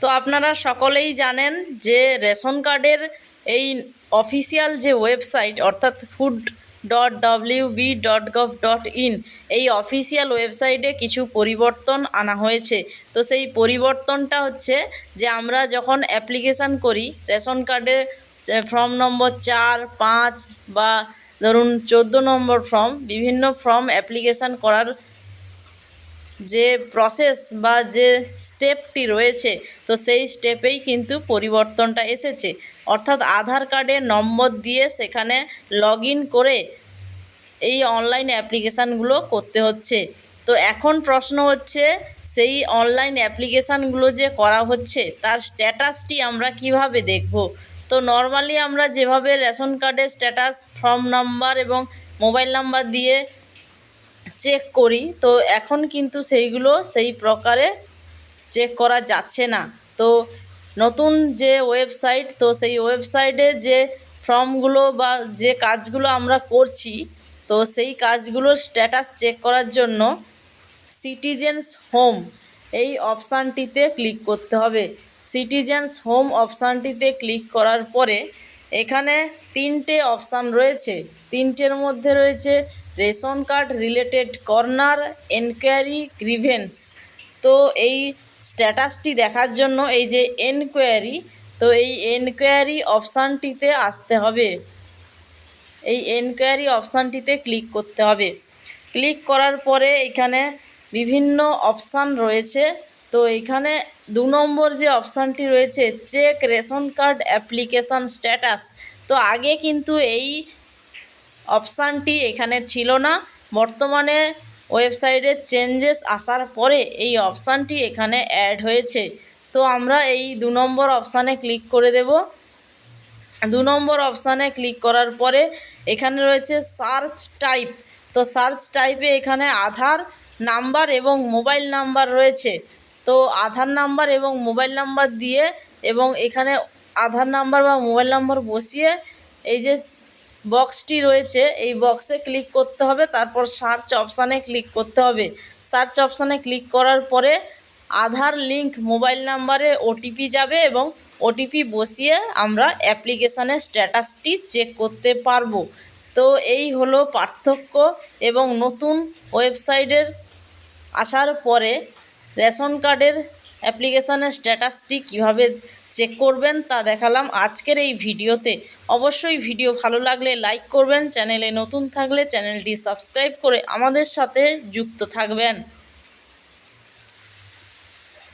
তো আপনারা সকলেই জানেন যে রেশন কার্ডের এই অফিসিয়াল যে ওয়েবসাইট, অর্থাৎ food dot W B dot gov dot in এই অফিসিয়াল ওয়েবসাইটে কিছু পরিবর্তন আনা হয়েছে। তো সেই পরিবর্তনটা হচ্ছে যে আমরা যখন অ্যাপ্লিকেশান করি, রেশন কার্ডে ফর্ম নম্বর চার, পাঁচ বা ধরুন চোদ্দ নম্বর ফর্ম, বিভিন্ন ফর্ম অ্যাপ্লিকেশান করার যে প্রসেস বা যে স্টেপটি রয়েছে, তো সেই স্টেপেই কিন্তু পরিবর্তনটা এসেছে। অর্থাৎ আধার কার্ডের নম্বর দিয়ে সেখানে লগ করে এই অনলাইন অ্যাপ্লিকেশানগুলো করতে হচ্ছে। তো এখন প্রশ্ন হচ্ছে, সেই অনলাইন অ্যাপ্লিকেশানগুলো যে করা হচ্ছে, তার স্ট্যাটাসটি আমরা কীভাবে দেখব? তো নর্মালি আমরা যেভাবে রেশন কার্ডের স্ট্যাটাস ফর্ম নাম্বার এবং মোবাইল নাম্বার দিয়ে চেক করি, তো এখন কিন্তু সেইগুলো সেই প্রকারে চেক করা যাচ্ছে না। তো নতুন যে ওয়েবসাইট তো সেই ওয়েবসাইটে যে ফর্মগুলো বা যে কাজগুলো আমরা করছি, তো সেই কাজগুলোর স্ট্যাটাস চেক করার জন্য সিটিজেন্স হোম এই অপশানটিতে ক্লিক করতে হবে। সিটিজেন্স হোম অপশানটিতে ক্লিক করার পরে এখানে তিনটে অপশান রয়েছে। তিনটের মধ্যে রয়েছে ration card related corner enquiry grievance. তো এই স্ট্যাটাসটি দেখার জন্য এই যে এনকোয়ারি, তো এই এনকোয়ারি অপশানটিতে আসতে হবে। এই এনকোয়ারি অপশানটিতে ক্লিক করতে হবে। ক্লিক করার পরে এখানে বিভিন্ন অপশান রয়েছে। তো এখানে দু নম্বর যে অপশানটি রয়েছে, check ration card application status. তো আগে কিন্তু এই অপশানটি এখানে ছিল না। বর্তমানে ওয়েবসাইটে চেঞ্জেস আসার পরে এই অপশানটি এখানে অ্যাড হয়েছে। তো আমরা এই দু নম্বর অপশানে ক্লিক করে দেব। দু নম্বর অপশানে ক্লিক করার পরে এখানে রয়েছে সার্চ টাইপ। তো সার্চ টাইপে এখানে আধার নাম্বার এবং মোবাইল নাম্বার রয়েছে। তো আধার নাম্বার এবং মোবাইল নাম্বার দিয়ে এবং এখানে আধার নাম্বার বা মোবাইল নাম্বার বসিয়ে এই যে বক্সটি রয়েছে, এই বক্সে ক্লিক করতে হবে, তারপর সার্চ অপশানে ক্লিক করতে হবে। সার্চ অপশানে ক্লিক করার পরে আধার লিঙ্ক মোবাইল নাম্বারে ওটিপি যাবে এবং ওটিপি বসিয়ে আমরা অ্যাপ্লিকেশানের স্ট্যাটাসটি চেক করতে পারব। তো এই হলো পার্থক্য এবং নতুন ওয়েবসাইটের আসার পরে রেশন কার্ডের অ্যাপ্লিকেশানের স্ট্যাটাসটি কীভাবে চেক করবেন, তা দেখালাম আজকের এই ভিডিওতে। অবশ্যই ভিডিও ভালো লাগলে লাইক করবেন, চ্যানেলে নতুন থাকলে চ্যানেলটি সাবস্ক্রাইব করে আমাদের সাথে যুক্ত থাকবেন।